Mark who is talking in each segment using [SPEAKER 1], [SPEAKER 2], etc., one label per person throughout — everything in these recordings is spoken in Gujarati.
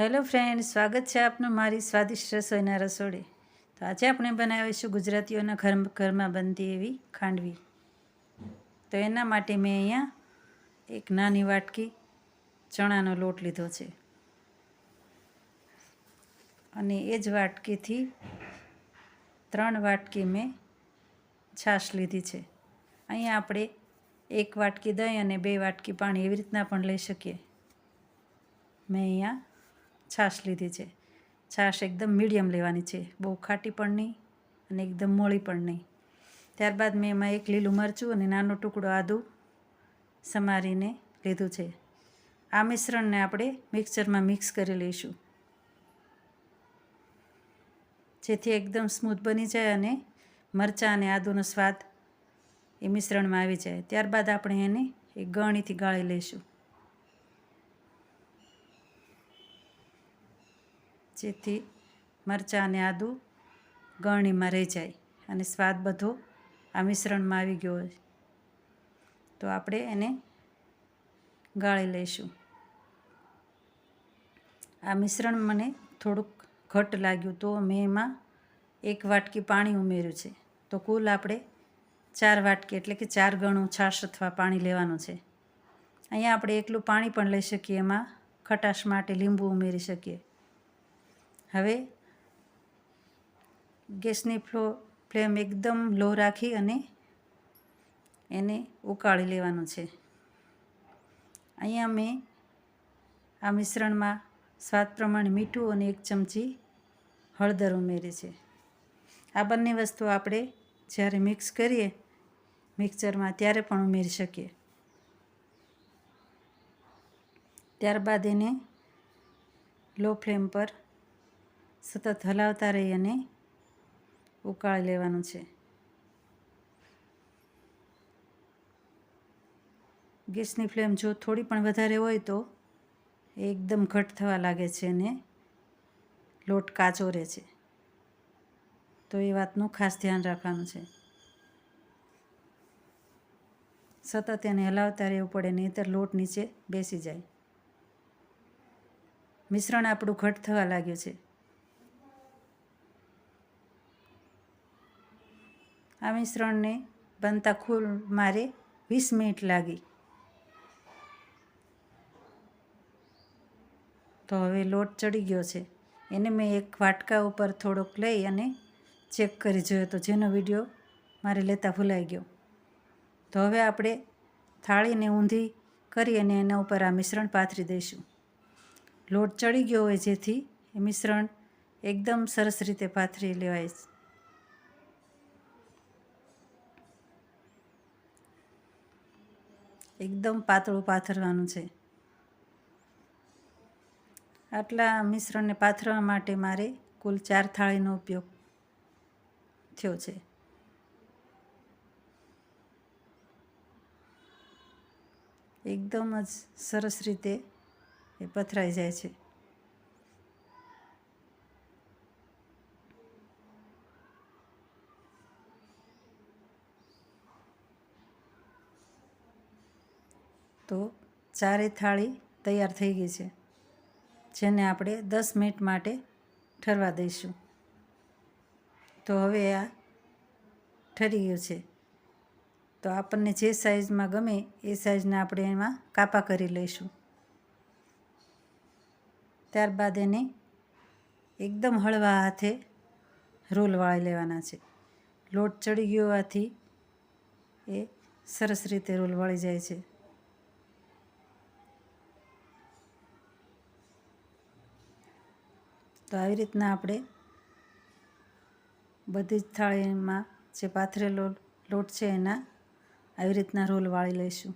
[SPEAKER 1] હેલો ફ્રેન્ડ, સ્વાગત છે આપનું મારી સ્વાદિષ્ટ રસોઈના રસોડે. તો આજે આપણે બનાવીશું ગુજરાતીઓના ઘર, ઘરમાં બનતી એવી ખાંડવી. તો એના માટે મેં અહીંયા એક નાની વાટકી ચણાનો લોટ લીધો છે. અને એ જ વાટકીથી ત્રણ વાટકી મેં છાશ લીધી છે. અહીંયા આપણે એક વાટકી દહીં અને બે વાટકી પાણી એવી રીતના પણ લઈ શકીએ. મેં અહીંયા છાશ લીધી છે. છાશ એકદમ મીડિયમ લેવાની છે. બહુ ખાટી પણ નહીં અને એકદમ મોળી પણ નહીં. ત્યારબાદ મેં એમાં એક લીલું મરચું અને નાનો ટુકડો આદું સમારીને લીધું છે. આ મિશ્રણને આપણે મિક્સરમાં મિક્સ કરી લઈશું. જેથી એકદમ સ્મૂથ બની જાય અને મરચાં અને આદુનો સ્વાદ એ મિશ્રણમાં આવી જાય. ત્યારબાદ આપણે એને એક ગળણીથી ગાળી લઈશું. જેથી મરચાં અને આદું ગળણીમાં રહી જાય અને સ્વાદ બધો આ મિશ્રણમાં આવી ગયો હોય. તો આપણે એને ગાળી લઈશું. આ મિશ્રણ મને થોડુંક ઘટ લાગ્યું તો મેં એમાં એક વાટકી પાણી ઉમેર્યું છે. તો કુલ આપણે ચાર વાટકી એટલે કે ચાર ગણું છાશ અથવા પાણી લેવાનું છે. અહીંયા આપણે એકલું પાણી પણ લઈ શકીએ, એમાં ખટાશ માટે લીંબુ ઉમેરી શકીએ. હવે ગેસની ફ્લો ફ્લેમ એકદમ લો રાખી અને એને ઉકાળી લેવાનું છે. અહીંયા મેં આ મિશ્રણમાં સ્વાદ પ્રમાણે મીઠું અને એક ચમચી હળદર ઉમેરી છે. આ બંને વસ્તુ આપણે જ્યારે મિક્સ કરીએ, મિક્સરમાં ત્યારે પણ ઉમેરી શકીએ. ત્યારબાદ એને લો ફ્લેમ પર સતત હલાવતા રહી અને ઉકાળી લેવાનું છે. ગેસની ફ્લેમ જો થોડી પણ વધારે હોય તો એકદમ ઘટ થવા લાગે છે અને લોટ કાચો રહે છે. તો એ વાતનું ખાસ ધ્યાન રાખવાનું છે. સતત એને હલાવતા રહેવું પડે, નહીંતર લોટ નીચે બેસી જાય. મિશ્રણ આપણું ઘટ થવા લાગ્યું છે. આ મિશ્રણને બનતા કુલ મારે વીસ મિનિટ લાગી. તો હવે લોટ ચડી ગયો છે. એને મેં એક વાટકા ઉપર થોડોક લઈ અને ચેક કરી જોયો તો જેનો વીડિયો મારે લેતા ભૂલાઈ ગયો. તો હવે આપણે થાળીને ઊંધી કરી અને એના ઉપર આ મિશ્રણ પાથરી દઈશું. લોટ ચડી ગયો હોય જેથી એ મિશ્રણ એકદમ સરસ રીતે પાથરી લેવાય. એકદમ પાતળું પાથરવાનું છે. આટલા મિશ્રણને પાથરવા માટે મારે કુલ ચાર થાળીનો ઉપયોગ થયો છે. એકદમ જ સરસ રીતે એ પથરાઈ જાય છે. તો ચારે થાળી તૈયાર થઈ ગઈ છે, જેને આપણે દસ મિનિટ માટે ઠરવા દઈશું. તો હવે આ ઠરી ગયું છે. તો આપણને જે સાઇઝમાં ગમે એ સાઇઝને આપણે એમાં કાપા કરી લઈશું. ત્યારબાદ એને એકદમ હળવા હાથે રોલ વાળી લેવાના છે. લોટ ચડી ગયો હોવાથી એ સરસ રીતે રોલ વળી જાય છે. તો આવી રીતના આપણે બધી જ થાળીમાં જે પાથરેલો લોટ છે એના આવી રીતના રોલ વાળી લઈશું.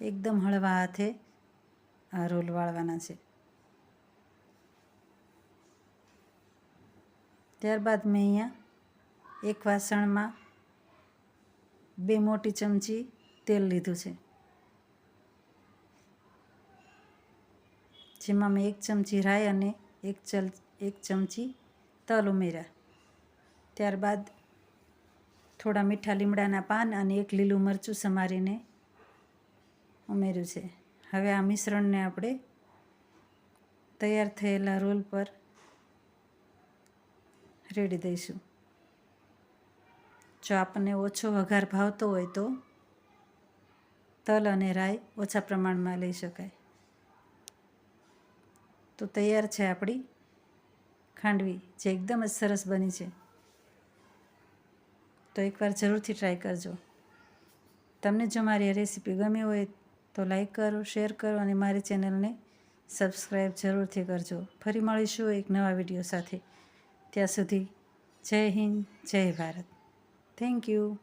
[SPEAKER 1] એકદમ હળવા હાથે આ રોલ વાળવાના છે. ત્યારબાદ મેં અહીંયા એક વાસણમાં બે મોટી ચમચી તેલ લીધું છે. જેમાં મેં એક ચમચી રાઈ અને એક ચલ, એક ચમચી તલ ઉમેર્યા. ત્યારબાદ થોડા મીઠા લીમડાના પાન અને એક લીલું મરચું સમારીને ઉમેર્યું છે. હવે આ મિશ્રણને આપણે તૈયાર થયેલા રોલ પર રેડી દઈશું. જો આપણને ઓછો વઘાર ભાવતો હોય તો તલ અને રાઈ ઓછા પ્રમાણમાં લઈ શકાય. તો તૈયાર છે આપણી ખાંડવી, જે એકદમ જ સરસ બની છે. તો એકવાર જરૂરથી ટ્રાય કરજો. તમને જો મારી આ રેસીપી ગમી હોય તો લાઈક કરો શેર કરો અને મારી ચેનલને સબસ્ક્રાઈબ જરૂરથી કરજો. ફરી મળીશું એક નવા વીડિયો સાથે. ત્યાં સુધી જય હિન્દ, જય ભારત. Thank you